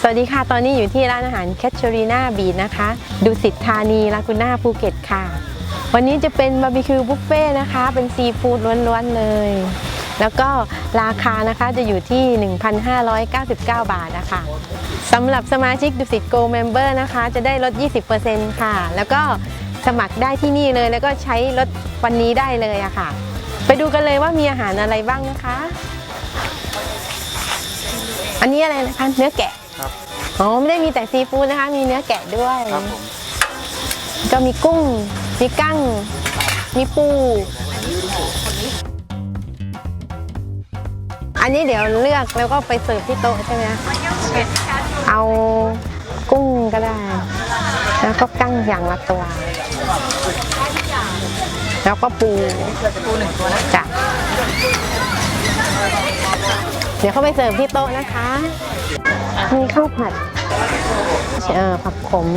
สวัสดีค่ะ ตอนนี้อยู่ที่ร้านอาหารแคทเชอรีนาบีนะคะ ดูสิทธานีลากูน่าภูเก็ตค่ะ วันนี้จะเป็นบาร์บีคิวบุฟเฟ่ต์นะคะ เป็นซีฟู้ดล้วนๆเลย แล้วก็ราคานะคะจะอยู่ที่ 1,599 บาทนะคะสำหรับสมาชิกดุสิตโกลเมมเบอร์นะคะ จะได้ลด 20%ค่ะ แล้วก็สมัครได้ที่นี่เลย แล้วก็ใช้ลดวันนี้ได้เลยอะค่ะ ไปดูกันเลยว่ามีอาหารอะไรบ้างนะคะ อันนี้อะไรนะคะ เนื้อแกะ ครับอ๋อไม่ได้มีแต่ซีฟู้ดนะคะ มีเนื้อแกะด้วย ครับผมก็มีกุ้ง มีกั้ง มีปู อันนี้เดี๋ยวเลือกแล้วก็ไปเสิร์ฟที่โต๊ะใช่ไหมคะเอากุ้งก็ได้ แล้วก็กั้งอย่างละตัว แล้วก็ปูปูหนึ่งตัวนะจ้ะ เดี๋ยวเข้าไปเสิร์ฟที่โต๊ะนะคะ มีข้าวผัดเออผักขม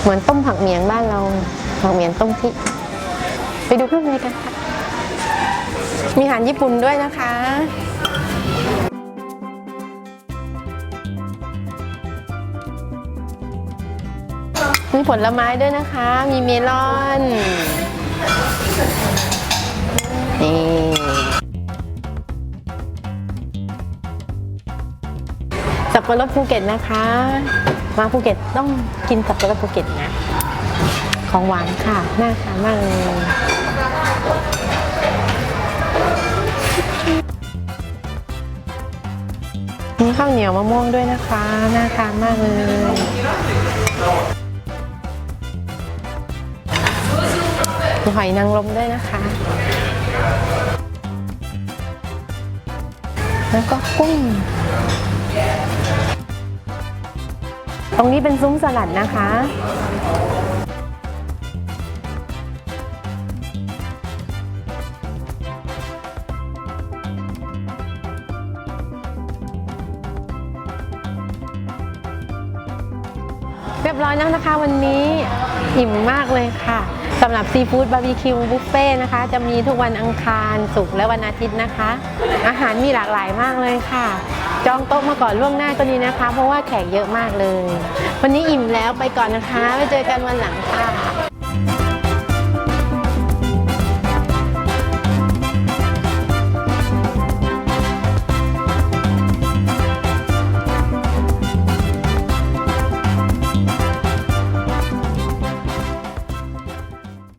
เหมือนต้มผักเหมียงบ้านเรา ผักเหมียงต้มพริกไปดูข้างในกันค่ะ มีอาหารญี่ปุ่นด้วยนะคะมีผลไม้ด้วยนะคะ มีเมลอน บปะรดภูเก็ตนะคะ มาภูเก็ตต้องกินสับปะรดภูเก็ตนะ ของหวานค่ะ น่าทานมากเลยมีข้าวเหนียวมะม่วงด้วยนะคะ น่าทานมากเลยมีหอยนางรมด้วยนะคะ แล้วก็กุ้ง ตรงนี้เป็นซุ้มสลัดนะคะ เรียบร้อยแล้วนะคะวันนี้อิ่มมากเลยค่ะ สำหรับซีฟู้ดบาร์บีคิวบุฟเฟ่นะคะ จะมีทุกวันอังคารศุกร์และวันอาทิตย์นะคะ อาหารมีหลากหลายมากเลยค่ะ จองโต๊ะมาก่อนล่วงหน้าก็ดีนะคะ เพราะว่าแขกเยอะมากเลย วันนี้อิ่มแล้วไปก่อนนะคะไว้เจอกันวันหลังค่ะ